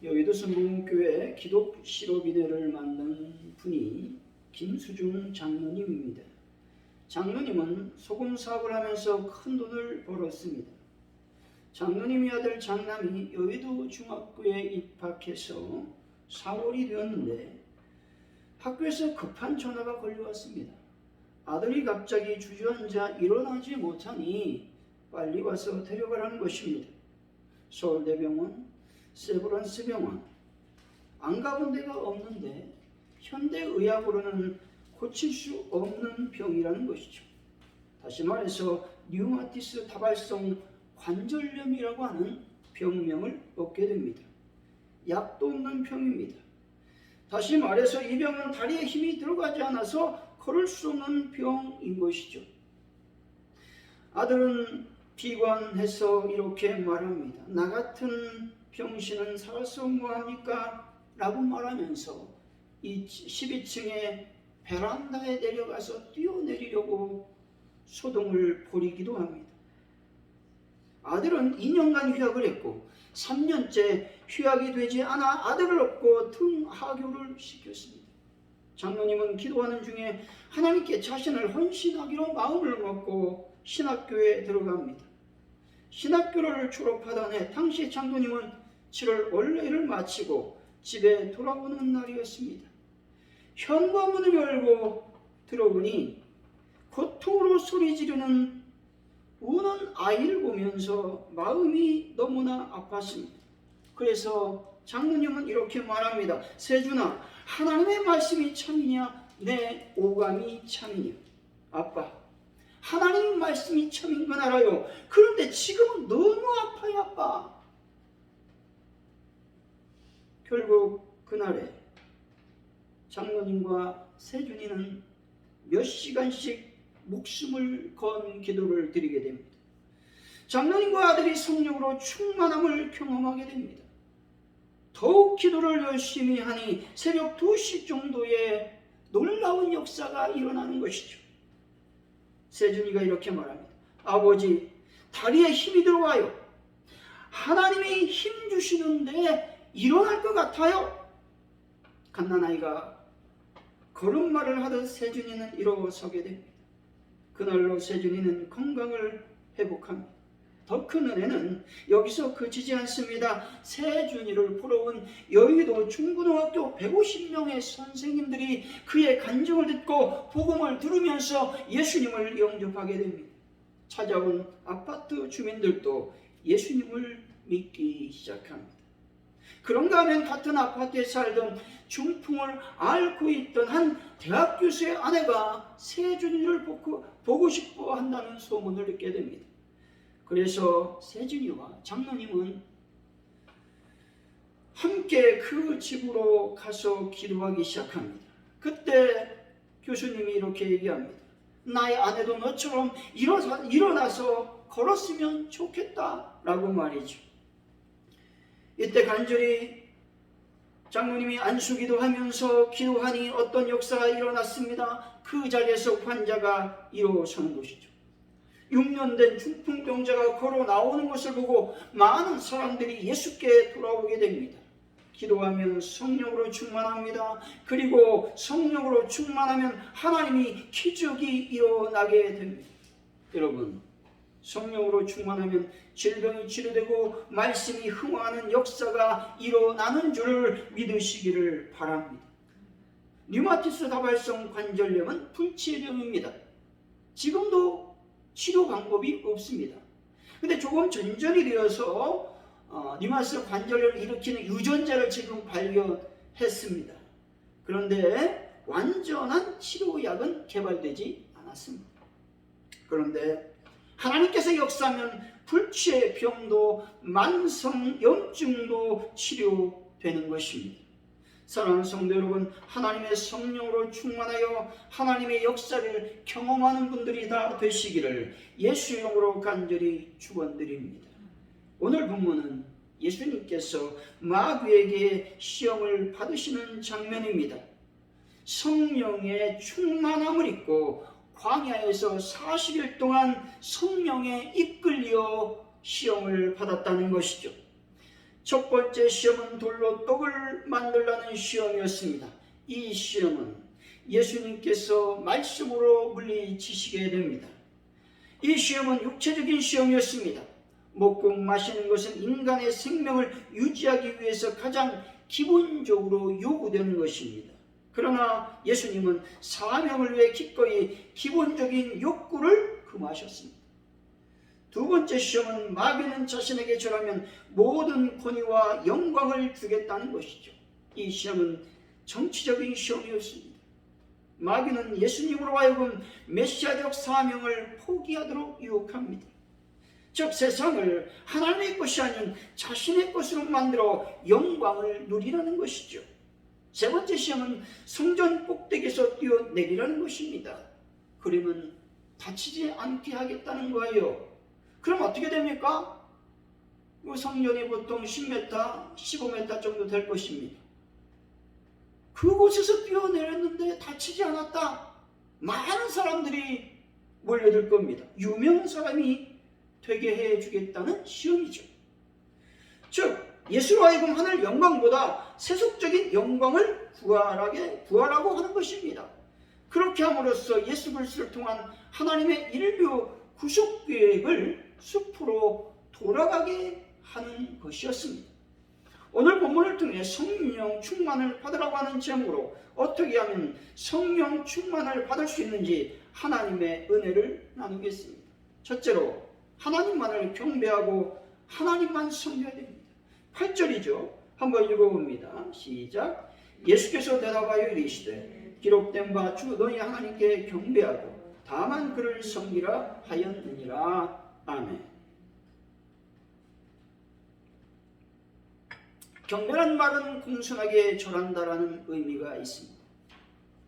여의도 성공교회 기독 실업인회를 만든 분이 김수중 장로님입니다. 장로님은 소금 사업을 하면서 큰 돈을 벌었습니다. 장로님의 아들 장남이 여의도 중학교에 입학해서 4월이 되었는데 학교에서 급한 전화가 걸려왔습니다. 아들이 갑자기 주저앉아 일어나지 못하니 빨리 와서 데려가라는 것입니다. 서울대병원, 세브란스 병원 안 가본 데가 없는데 현대의학으로는 고칠 수 없는 병이라는 것이죠. 다시 말해서 류마티스 다발성 관절염이라고 하는 병명을 얻게 됩니다. 약도 없는 병입니다. 다시 말해서 이 병은 다리에 힘이 들어가지 않아서 걸을 수 없는 병인 것이죠. 아들은 비관해서 이렇게 말합니다. 나 같은 병신은 살아서 뭐합니까? 라고 말하면서 이 12층의 베란다에 내려가서 뛰어내리려고 소동을 벌이기도 합니다. 아들은 2년간 휴학을 했고 3년째 휴학이 되지 않아 아들을 얻고 등하교를 시켰습니다. 장로님은 기도하는 중에 하나님께 자신을 헌신하기로 마음을 먹고 신학교에 들어갑니다. 신학교를 졸업하던 해 당시 장로님은 7월 원래를 마치고 집에 돌아오는 날이었습니다. 현관문을 열고 들어오니 고통으로 소리 지르는 우는 아이를 보면서 마음이 너무나 아팠습니다. 그래서 장로님은 이렇게 말합니다. 세준아, 하나님의 말씀이 참이냐? 내 오감이 참이냐? 아빠, 하나님 말씀이 참인 건 알아요. 그런데 지금은 너무 아파요, 아빠. 결국 그날에 장로님과 세준이는 몇 시간씩 목숨을 건 기도를 드리게 됩니다. 장로님과 아들이 성령으로 충만함을 경험하게 됩니다. 더욱 기도를 열심히 하니 새벽 2시 정도에 놀라운 역사가 일어나는 것이죠. 세준이가 이렇게 말합니다. 아버지, 다리에 힘이 들어와요. 하나님이 힘 주시는데 일어날 것 같아요. 갓난아이가 걸음마를 하듯 세준이는 일어서게 됩니다. 그날로 세준이는 건강을 회복합니다. 더 큰 은혜는 여기서 그치지 않습니다. 세준이를 온 여의도 중고등학교 150명의 선생님들이 그의 간증을 듣고 복음을 들으면서 예수님을 영접하게 됩니다. 찾아온 아파트 주민들도 예수님을 믿기 시작합니다. 그런가 하면 같은 아파트에 살던 중풍을 앓고 있던 한 대학 교수의 아내가 세준이를 보고, 보고 싶어 한다는 소문을 듣게 됩니다. 그래서 세준이와 장로님은 함께 그 집으로 가서 기도하기 시작합니다. 그때 교수님이 이렇게 얘기합니다. 나의 아내도 너처럼 일어나서 걸었으면 좋겠다 라고 말이죠. 이때 간절히 장로님이 안수기도 하면서 기도하니 어떤 역사가 일어났습니다. 그 자리에서 환자가 일어서는 것이죠. 6년 된 중풍병자가 걸어 나오는 것을 보고 많은 사람들이 예수께 돌아오게 됩니다. 기도하면 성령으로 충만합니다. 그리고 성령으로 충만하면 하나님이 기적이 일어나게 됩니다. 여러분, 성령으로 충만하면 질병이 치료되고 말씀이 흥황하는 역사가 일어나는 줄을 믿으시기를 바랍니다. 류마티스 다발성 관절염은 불치병입니다. 지금도 치료 방법이 없습니다. 근데 조금 전전이 되어서 어, 류마티스 관절염을 일으키는 유전자를 지금 발견했습니다. 그런데 완전한 치료약은 개발되지 않았습니다. 그런데 하나님께서 역사하면 불치의 병도 만성 염증도 치료되는 것입니다. 사랑하는 성도 여러분, 하나님의 성령으로 충만하여 하나님의 역사를 경험하는 분들이 다 되시기를 예수 이름으로 간절히 축원드립니다. 오늘 본문은 예수님께서 마귀에게 시험을 받으시는 장면입니다. 성령의 충만함을 입고 광야에서 40일 동안 성령에 이끌려 시험을 받았다는 것이죠. 첫 번째 시험은 돌로 떡을 만들라는 시험이었습니다. 이 시험은 예수님께서 말씀으로 물리치시게 됩니다. 이 시험은 육체적인 시험이었습니다. 먹고 마시는 것은 인간의 생명을 유지하기 위해서 가장 기본적으로 요구되는 것입니다. 그러나 예수님은 사명을 위해 기꺼이 기본적인 욕구를 금하셨습니다. 두 번째 시험은 마귀는 자신에게 절하면 모든 권위와 영광을 주겠다는 것이죠. 이 시험은 정치적인 시험이었습니다. 마귀는 예수님으로 하여금 메시아적 사명을 포기하도록 유혹합니다. 즉 세상을 하나님의 것이 아닌 자신의 것으로 만들어 영광을 누리라는 것이죠. 세 번째 시험은 성전 꼭대기에서 뛰어내리라는 것입니다. 그러면 다치지 않게 하겠다는 거예요. 그럼 어떻게 됩니까? 그 성전이 보통 10m, 15m 정도 될 것입니다. 그곳에서 뛰어내렸는데 다치지 않았다. 많은 사람들이 몰려들 겁니다. 유명한 사람이 되게 해주겠다는 시험이죠. 즉, 예수로 하여금 하늘 영광보다 세속적인 영광을 구하라게, 구하라고 하는 것입니다. 그렇게 함으로써 예수 그리스도를 통한 하나님의 인류 구속 계획을 숲으로 돌아가게 하는 것이었습니다. 오늘 본문을 통해 성령 충만을 받으라고 하는 제목으로 어떻게 하면 성령 충만을 받을 수 있는지 하나님의 은혜를 나누겠습니다. 첫째로 하나님만을 경배하고 하나님만 섬겨야 됩니다. 8절이죠. 한번 읽어봅니다. 시작. 예수께서 대답하여 이르시되 기록된 바 주 너희 하나님께 경배하고 다만 그를 섬기라 하였느니라. 아멘. 경배란 말은 공손하게 절한다라는 의미가 있습니다.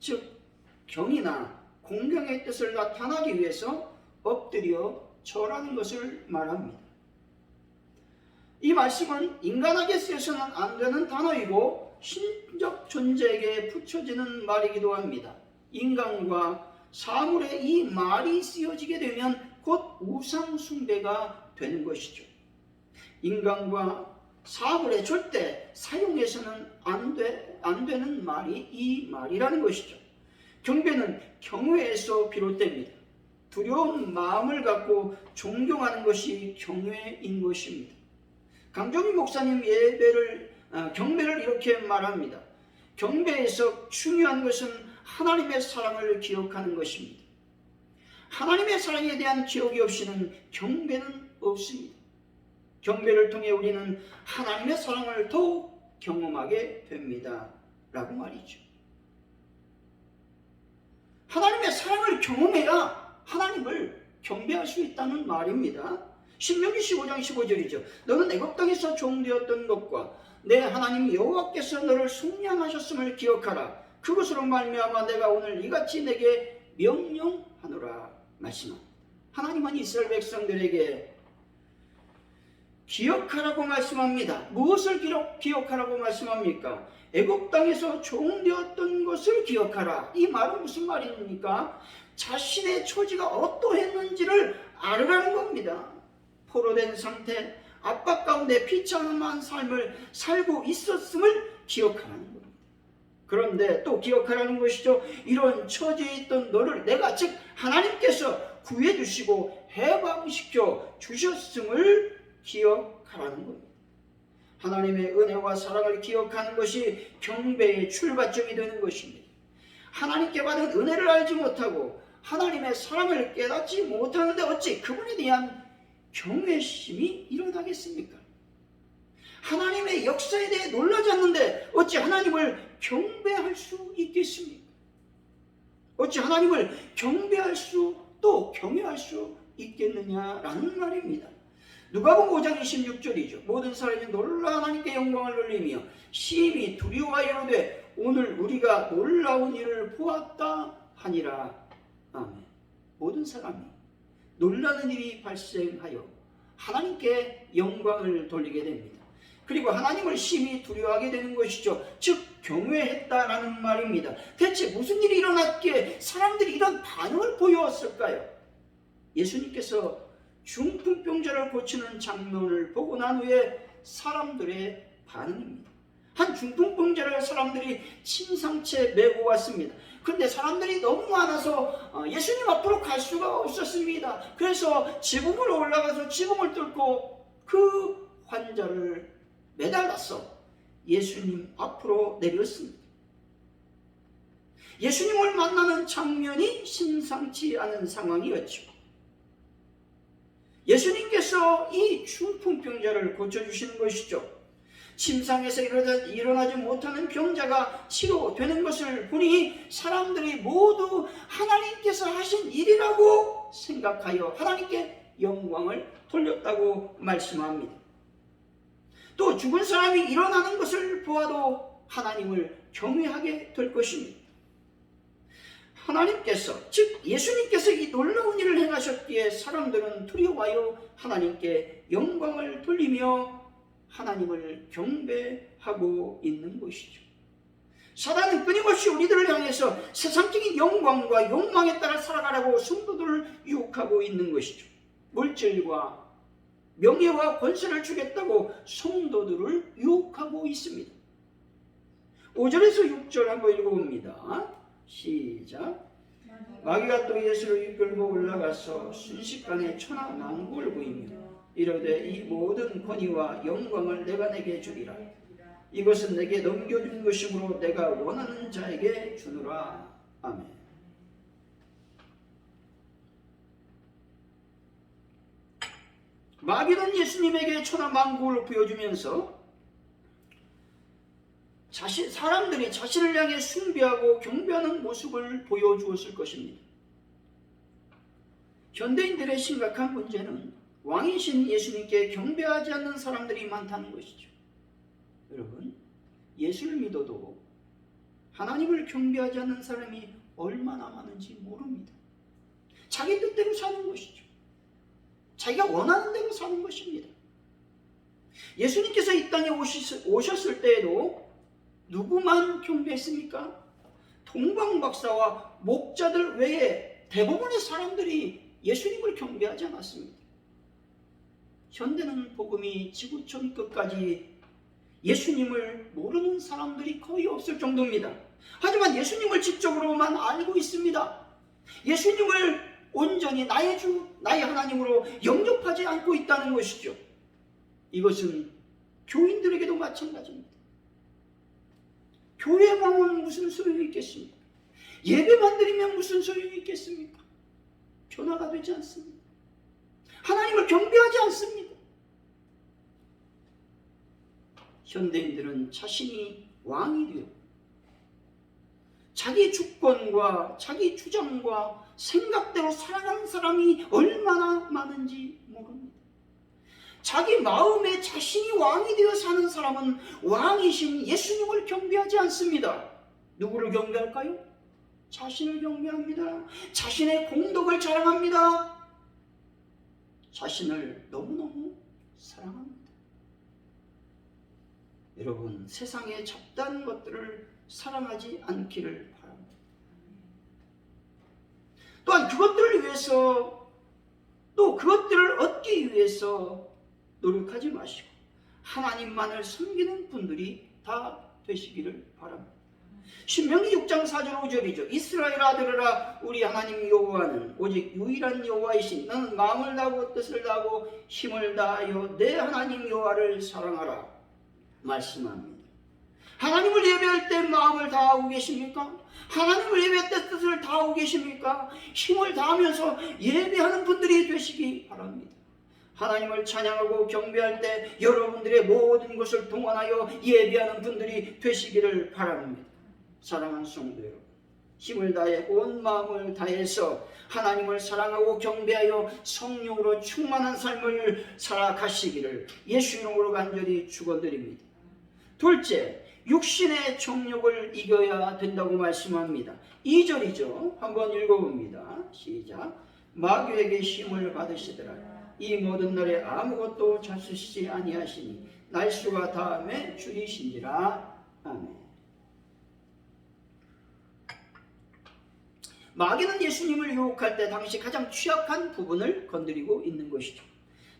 즉 경이나 공경의 뜻을 나타나기 위해서 엎드려 절하는 것을 말합니다. 이 말씀은 인간에게 쓰여서는 안 되는 단어이고 신적 존재에게 붙여지는 말이기도 합니다. 인간과 사물에 이 말이 쓰여지게 되면 곧 우상 숭배가 되는 것이죠. 인간과 사물에 절대 사용해서는 안, 돼, 안 되는 말이 이 말이라는 것이죠. 경배는 경외에서 비롯됩니다. 두려운 마음을 갖고 존경하는 것이 경외인 것입니다. 강정희 목사님 예배를 아, 경배를 이렇게 말합니다. 경배에서 중요한 것은 하나님의 사랑을 기억하는 것입니다. 하나님의 사랑에 대한 기억이 없이는 경배는 없습니다. 경배를 통해 우리는 하나님의 사랑을 더욱 경험하게 됩니다. 라고 말이죠. 하나님의 사랑을 경험해야 하나님을 경배할 수 있다는 말입니다. 신명기 15장 15절이죠. 너는 애굽 땅에서 종되었던 것과 내 하나님 여호와께서 너를 속량하셨음을 기억하라. 그것으로 말미암아 내가 오늘 이같이 내게 명령하노라 말씀합니다. 하나님은 이스라엘 백성들에게 기억하라고 말씀합니다. 무엇을 기록, 기억하라고 말씀합니까? 애굽 땅에서 종되었던 것을 기억하라. 이 말은 무슨 말입니까? 자신의 처지가 어떠했는지를 알으라는 겁니다. 포로된 상태, 압박 가운데 비참한 삶을 살고 있었음을 기억하라는 겁니다. 그런데 또 기억하라는 것이죠. 이런 처지에 있던 너를 내가 즉 하나님께서 구해 주시고 해방시켜 주셨음을 기억하라는 겁니다. 하나님의 은혜와 사랑을 기억하는 것이 경배의 출발점이 되는 것입니다. 하나님께 받은 은혜를 알지 못하고 하나님의 사랑을 깨닫지 못하는데 어찌 그분에 대한 경외심이 일어나겠습니까? 하나님의 역사에 대해 놀라지 않는데 어찌 하나님을 경배할 수 있겠습니까? 어찌 하나님을 경배할 수 또 경외할 수 있겠느냐라는 말입니다. 누가복음 5장 26절이죠. 모든 사람이 놀라 하나님께 영광을 돌리며 심히 두려워하여 이르되 오늘 우리가 놀라운 일을 보았다 하니라. 아멘. 모든 사람이 놀라는 일이 발생하여 하나님께 영광을 돌리게 됩니다. 그리고 하나님을 심히 두려워하게 되는 것이죠. 즉 경외했다라는 말입니다. 대체 무슨 일이 일어났기에 사람들이 이런 반응을 보여왔을까요? 예수님께서 중풍병자를 고치는 장면을 보고 난 후에 사람들의 반응입니다. 한 중풍병자를 사람들이 침상채 메고 왔습니다. 그런데 사람들이 너무 많아서 어, 예수님 앞으로 갈 수가 없었습니다. 그래서 지붕으로 올라가서 지붕을 뚫고 그 환자를 매달아서 예수님 앞으로 내렸습니다. 예수님을 만나는 장면이 심상치 않은 상황이었죠. 예수님께서 이 중풍병자를 고쳐주시는 것이죠. 침상에서 일어나 지 못하는 병자가 치료되는 것을 보니 사람들이 모두 하나님께서 하신 일이라고 생각하여 하나님께 영광을 돌렸다고 말씀합니다. 또 죽은 사람이 일어나는 것을 보아도 하나님을 경외하게 될 것입니다. 하나님께서 즉 예수님께서 이 놀라운 일을 행하셨기에 사람들은 두려워하여 하나님께 영광을 돌리며 하나님을 경배하고 있는 것이죠. 사단은 끊임없이 우리들을 향해서 세상적인 영광과 욕망에 따라 살아가라고 성도들을 유혹하고 있는 것이죠. 물질과 명예와 권세를 주겠다고 성도들을 유혹하고 있습니다. 5절에서 6절 한번 읽어봅니다. 시작. 마귀가 또 예수를 이끌고 올라가서 순식간에 천하 만국을 보이며 이르되 이 모든 권위와 영광을 내가 내게 주리라. 이것은 내게 넘겨준 것이므로 내가 원하는 자에게 주노라. 아멘. 마귀는 예수님에게 천하 만국을 보여주면서 자신, 사람들이 자신을 향해 숭배하고 경배하는 모습을 보여주었을 것입니다. 현대인들의 심각한 문제는 왕이신 예수님께 경배하지 않는 사람들이 많다는 것이죠. 여러분, 예수를 믿어도 하나님을 경배하지 않는 사람이 얼마나 많은지 모릅니다. 자기 뜻대로 사는 것이죠. 자기가 원하는 대로 사는 것입니다. 예수님께서 이 땅에 오셨을 때에도 누구만 경배했습니까? 동방박사와 목자들 외에 대부분의 사람들이 예수님을 경배하지 않았습니다. 현대는 복음이 지구촌 끝까지 예수님을 모르는 사람들이 거의 없을 정도입니다. 하지만 예수님을 지적으로만 알고 있습니다. 예수님을 온전히 나의 주, 나의 하나님으로 영접하지 않고 있다는 것이죠. 이것은 교인들에게도 마찬가지입니다. 교회만 오면 무슨 소용이 있겠습니까? 예배만 드리면 무슨 소용이 있겠습니까? 변화가 되지 않습니다. 하나님을 경배하지 않습니다. 현대인들은 자신이 왕이 되어 자기 주권과 자기 주장과 생각대로 살아가는 사람이 얼마나 많은지 모릅니다. 자기 마음에 자신이 왕이 되어 사는 사람은 왕이신 예수님을 경배하지 않습니다. 누구를 경배할까요? 자신을 경배합니다. 자신의 공덕을 자랑합니다. 자신을 너무너무 사랑합니다. 여러분, 세상의 잡다한 것들을 사랑하지 않기를 바랍니다. 또한 그것들을 위해서 또 그것들을 얻기 위해서 노력하지 마시고 하나님만을 섬기는 분들이 다 되시기를 바랍니다. 신명기 6장 4절 5절이죠. 이스라엘 아들아 우리 하나님 여호와는 오직 유일한 여호와이신 너는 마음을 다하고 뜻을 다하고 힘을 다하여 내 하나님 여호와를 사랑하라 말씀합니다. 하나님을 예배할 때 마음을 다하고 계십니까? 하나님을 예배할 때 뜻을 다하고 계십니까? 힘을 다하면서 예배하는 분들이 되시기 바랍니다. 하나님을 찬양하고 경배할 때 여러분들의 모든 것을 동원하여 예배하는 분들이 되시기를 바랍니다. 사랑하는 성도 여러분, 힘을 다해 온 마음을 다해서 하나님을 사랑하고 경배하여 성령으로 충만한 삶을 살아가시기를 예수 이름으로 간절히 축원드립니다. 둘째, 육신의 정욕을 이겨야 된다고 말씀합니다. 2절이죠. 한번 읽어봅니다. 시작. 마귀에게 힘을 받으시더라. 이 모든 날에 아무것도 자수시지 아니하시니 날수가 다음에 줄이신지라. 아멘. 마귀는 예수님을 유혹할 때 당시 가장 취약한 부분을 건드리고 있는 것이죠.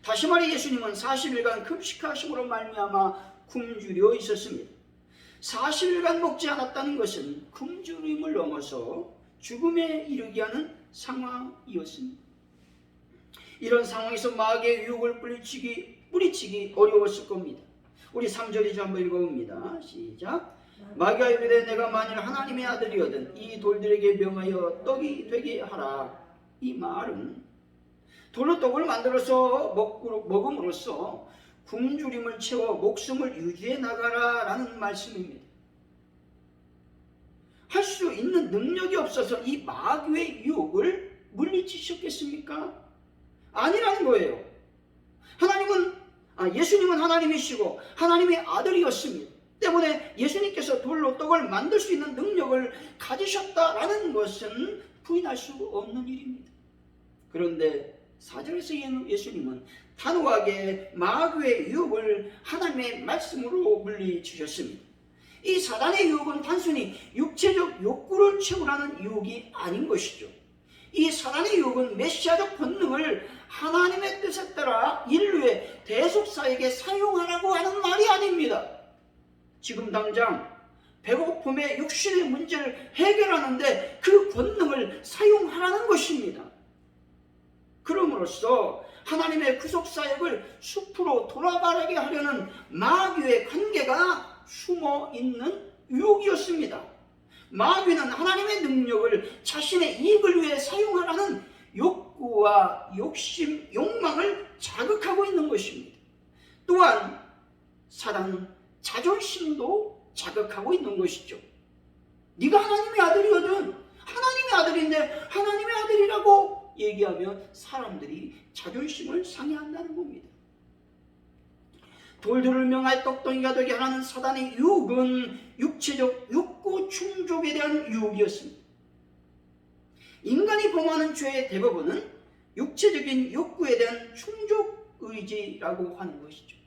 다시 말해 예수님은 40일간 금식하심으로 말미암아 굶주려 있었습니다. 40일간 먹지 않았다는 것은 굶주림을 넘어서 죽음에 이르게 하는 상황이었습니다. 이런 상황에서 마귀의 유혹을 뿌리치기, 뿌리치기 어려웠을 겁니다. 우리 3절이죠. 한번 읽어봅니다. 시작. 마귀가 이르되 내가 만일 하나님의 아들이거든 이 돌들에게 명하여 떡이 되게 하라. 이 말은 돌로 떡을 만들어서 먹- 먹음으로써 굶주림을 채워 목숨을 유지해 나가라 라는 말씀입니다. 할 수 있는 능력이 없어서 이 마귀의 유혹을 물리치셨겠습니까? 아니라는 거예요. 하나님은 아, 예수님은 하나님이시고 하나님의 아들이었습니다. 때문에 예수님께서 돌로 떡을 만들 수 있는 능력을 가지셨다라는 것은 부인할 수 없는 일입니다. 그런데 사절에서 예수님은 단호하게 마귀의 유혹을 하나님의 말씀으로 물리치셨습니다. 이 사단의 유혹은 단순히 육체적 욕구를 채우라는 유혹이 아닌 것이죠. 이 사단의 유혹은 메시아적 본능을 하나님의 뜻에 따라 인류의 대속사에게 사용하라고 하는 말이 아닙니다. 지금 당장 배고픔의 육신의 문제를 해결하는데 그 본능을 사용하라는 것입니다. 그럼으로써 하나님의 구속 사역을 숲으로 돌아가게 하려는 마귀의 관계가 숨어 있는 유혹이었습니다. 마귀는 하나님의 능력을 자신의 이익을 위해 사용하라는 욕구와 욕심, 욕망을 자극하고 있는 것입니다. 또한 사단은 자존심도 자극하고 있는 것이죠. 네가 하나님의 아들이거든. 하나님의 아들인데 하나님의 아들이라고 얘기하면 사람들이 자존심을 상해한다는 겁니다. 돌들을 명할 떡덩이가 되게 하는 사단의 유혹은 육체적 욕구 충족에 대한 유혹이었습니다. 인간이 범하는 죄의 대부분은 육체적인 욕구에 대한 충족 의지라고 하는 것이죠.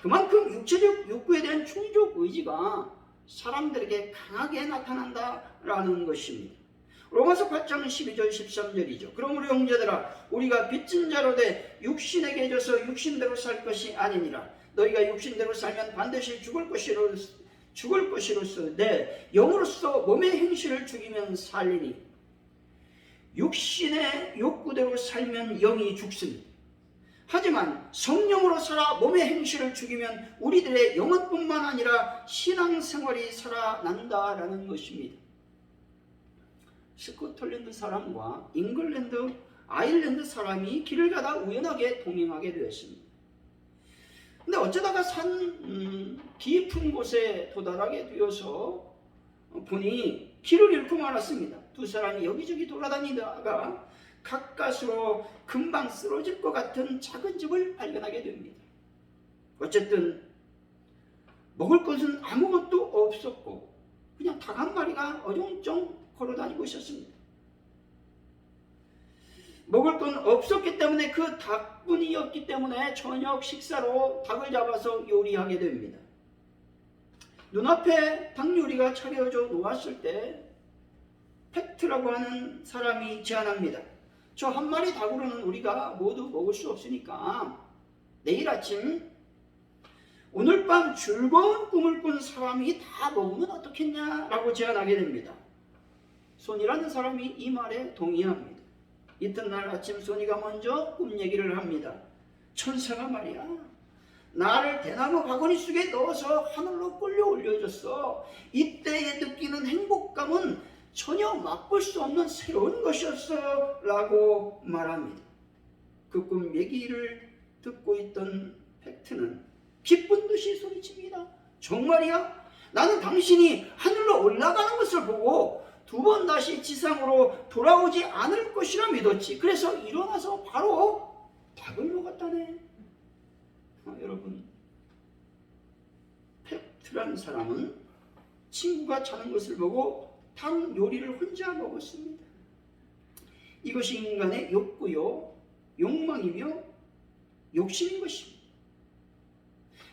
그만큼 육체적 욕구에 대한 충족 의지가 사람들에게 강하게 나타난다라는 것입니다. 로마서 8장 12절 13절이죠. 그러므로 형제들아 우리가 빚진 자로 돼 육신에게 져서 육신대로 살 것이 아니니라. 너희가 육신대로 살면 반드시 죽을 것이로 죽을 것이로서 내 영으로서 몸의 행실을 죽이면 살리니 육신의 욕구대로 살면 영이 죽습니다. 하지만 성령으로 살아 몸의 행실을 죽이면 우리들의 영혼뿐만 아니라 신앙생활이 살아난다라는 것입니다. 스코틀랜드 사람과 잉글랜드, 아일랜드 사람이 길을 가다 우연하게 동행하게 되었습니다. 근데 어쩌다가 산 음, 깊은 곳에 도달하게 되어서 보니 길을 잃고 말았습니다. 두 사람이 여기저기 돌아다니다가 가까스로 금방 쓰러질 것 같은 작은 집을 발견하게 됩니다. 어쨌든 먹을 것은 아무것도 없었고 그냥 닭 한 마리가 어정쩡 걸어 다니고 있었습니다. 먹을 건 없었기 때문에 그 닭뿐이었기 때문에 저녁 식사로 닭을 잡아서 요리하게 됩니다. 눈앞에 닭 요리가 차려져 놓았을 때 팩트라고 하는 사람이 제안합니다. 저 한 마리 닭으로는 우리가 모두 먹을 수 없으니까 내일 아침 오늘 밤 즐거운 꿈을 꾼 사람이 다 먹으면 어떻겠냐라고 제안하게 됩니다. 손이라는 사람이 이 말에 동의합니다. 이튿날 아침 소니가 먼저 꿈 얘기를 합니다. 천사가 말이야. 나를 대나무 바구니 속에 넣어서 하늘로 끌려 올려줬어. 이때에 느끼는 행복감은 전혀 맛볼 수 없는 새로운 것이었어. 라고 말합니다. 그 꿈 얘기를 듣고 있던 팩트는 기쁜 듯이 소리칩니다. 정말이야? 나는 당신이 하늘로 올라가는 것을 보고 두 번 다시 지상으로 돌아오지 않을 것이라 믿었지. 그래서 일어나서 바로 닭을 먹었다네. 아, 여러분, 팩트라는 사람은 친구가 자는 것을 보고 닭 요리를 혼자 먹었습니다. 이것이 인간의 욕구요, 욕망이며 욕심인 것입니다.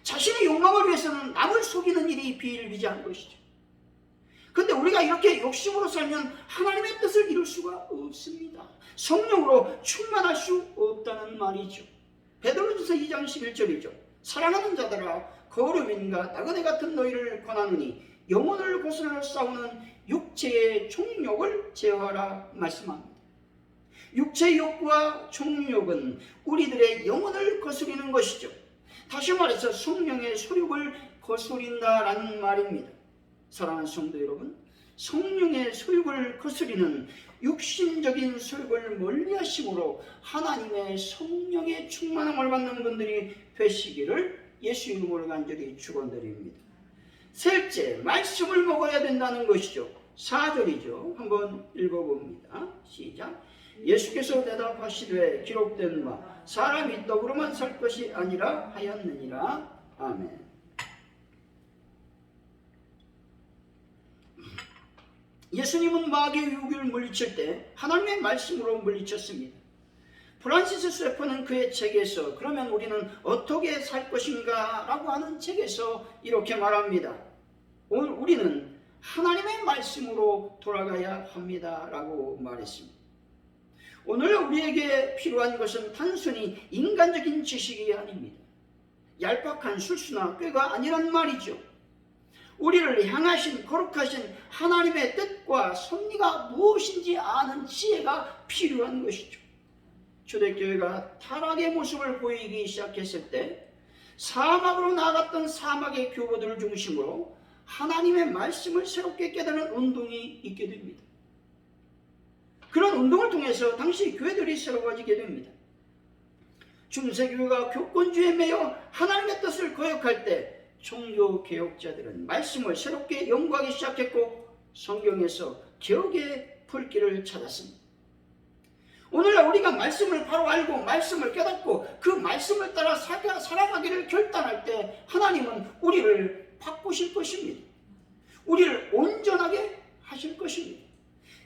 자신의 욕망을 위해서는 남을 속이는 일이 비일비재한 것이죠. 근데 우리가 이렇게 욕심으로 살면 하나님의 뜻을 이룰 수가 없습니다. 성령으로 충만할 수 없다는 말이죠. 베드로전서 2장 11절이죠. 사랑하는 자들아 거룩인과 나그네 같은 너희를 권하노니 영혼을 고스려 싸우는 육체의 총욕을 제어하라 말씀합니다. 육체의 욕구와 총욕은 우리들의 영혼을 거스리는 것이죠. 다시 말해서 성령의 소욕을 거스린다라는 말입니다. 사랑하는 성도 여러분, 성령의 소욕을 거스리는 육신적인 소욕을 멀리하심으로 하나님의 성령의 충만함을 받는 분들이 되시기를 예수 이름으로 간절히 축원드립니다. 셋째, 말씀을 먹어야 된다는 것이죠. 4절이죠. 한번 읽어봅니다. 시작. 예수께서 대답하시되 기록된 바 사람이 떡으로만 살 것이 아니라 하였느니라. 아멘. 예수님은 마귀의 유혹을 물리칠 때 하나님의 말씀으로 물리쳤습니다. 프란시스 세퍼는 그의 책에서 그러면 우리는 어떻게 살 것인가 라고 하는 책에서 이렇게 말합니다. 오늘 우리는 하나님의 말씀으로 돌아가야 합니다 라고 말했습니다. 오늘 우리에게 필요한 것은 단순히 인간적인 지식이 아닙니다. 얄팍한 술수나 꾀가 아니란 말이죠. 우리를 향하신 거룩하신 하나님의 뜻과 섭리가 무엇인지 아는 지혜가 필요한 것이죠. 초대교회가 타락의 모습을 보이기 시작했을 때 사막으로 나갔던 사막의 교보들을 중심으로 하나님의 말씀을 새롭게 깨닫는 운동이 있게 됩니다. 그런 운동을 통해서 당시 교회들이 새로워지게 됩니다. 중세교회가 교권주의에 매여 하나님의 뜻을 거역할 때 종교 개혁자들은 말씀을 새롭게 연구하기 시작했고 성경에서 개혁의 불길을 찾았습니다. 오늘날 우리가 말씀을 바로 알고 말씀을 깨닫고 그 말씀을 따라 살아가기를 결단할 때 하나님은 우리를 바꾸실 것입니다. 우리를 온전하게 하실 것입니다.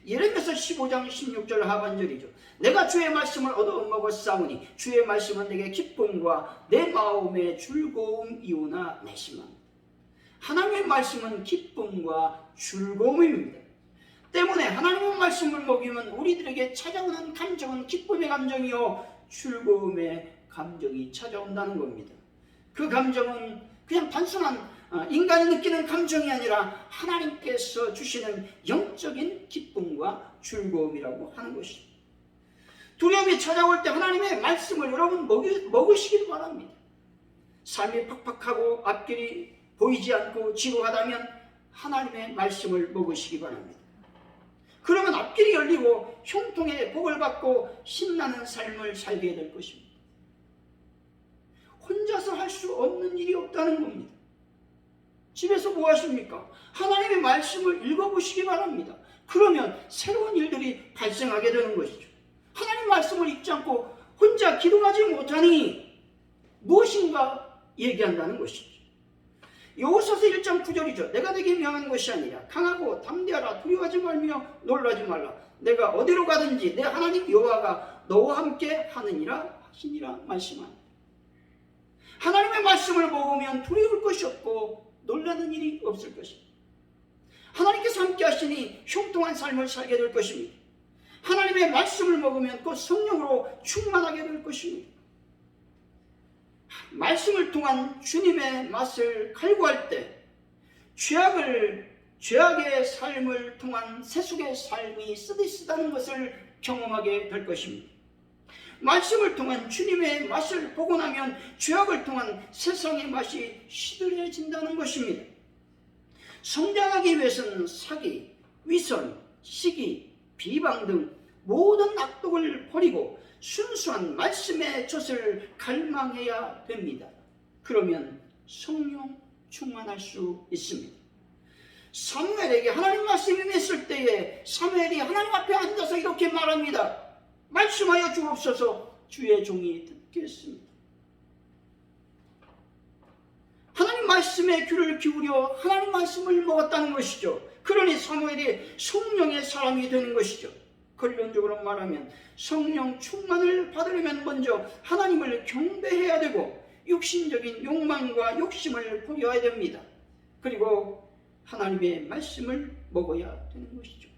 예레미야서 15장 16절 하반절이죠. 내가 주의 말씀을 얻어 먹었사오니 주의 말씀은 내게 기쁨과 내 마음의 즐거움이오나 내심함. 하나님의 말씀은 기쁨과 즐거움입니다. 때문에 하나님의 말씀을 먹이면 우리들에게 찾아오는 감정은 기쁨의 감정이요 즐거움의 감정이 찾아온다는 겁니다. 그 감정은 그냥 단순한 어, 인간이 느끼는 감정이 아니라 하나님께서 주시는 영적인 기쁨과 즐거움이라고 하는 것입니다. 두려움이 찾아올 때 하나님의 말씀을 여러분 먹으시길 바랍니다. 삶이 팍팍하고 앞길이 보이지 않고 지루하다면 하나님의 말씀을 먹으시기 바랍니다. 그러면 앞길이 열리고 형통의 복을 받고 신나는 삶을 살게 될 것입니다. 혼자서 할 수 없는 일이 없다는 겁니다. 집에서 뭐 하십니까? 하나님의 말씀을 읽어보시기 바랍니다. 그러면 새로운 일들이 발생하게 되는 것이죠. 하나님 말씀을 읽지 않고 혼자 기도하지 못하니 무엇인가 얘기한다는 것이죠. 여호수아서 1장 9절이죠. 내가 내게 명한 것이 아니라 강하고 담대하라 두려워하지 말며 놀라지 말라. 내가 어디로 가든지 내 하나님 여호와가 너와 함께 하느니라 하시니라 말씀합니다. 하나님의 말씀을 먹으면 두려울 것이 없고 놀라는 일이 없을 것입니다. 하나님께서 함께 하시니 형통한 삶을 살게 될 것입니다. 하나님의 말씀을 먹으면 그 성령으로 충만하게 될 것입니다. 말씀을 통한 주님의 맛을 갈구할 때 죄악을 죄악의 삶을 통한 세속의 삶이 쓰디쓰다는 것을 경험하게 될 것입니다. 말씀을 통한 주님의 맛을 보고 나면 죄악을 통한 세상의 맛이 시들해진다는 것입니다. 성장하기 위해서는 사기, 위선, 시기, 비방 등 모든 악독을 버리고 순수한 말씀의 젖을 갈망해야 됩니다. 그러면 성령 충만할 수 있습니다. 사무엘에게 하나님 말씀이 임했을 때에 사무엘이 하나님 앞에 앉아서 이렇게 말합니다. 말씀하여 주옵소서 주의 종이 듣겠습니다. 하나님 말씀에 귀를 기울여 하나님 말씀을 먹었다는 것이죠. 그러니 사무엘이 성령의 사람이 되는 것이죠. 결론적으로 말하면 성령 충만을 받으려면 먼저 하나님을 경배해야 되고 육신적인 욕망과 욕심을 버려야 됩니다. 그리고 하나님의 말씀을 먹어야 되는 것이죠.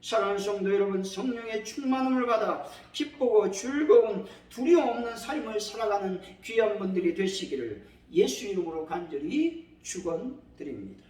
사랑하는 성도 여러분, 성령의 충만함을 받아 기쁘고 즐거운 두려움 없는 삶을 살아가는 귀한 분들이 되시기를 예수 이름으로 간절히 축원드립니다.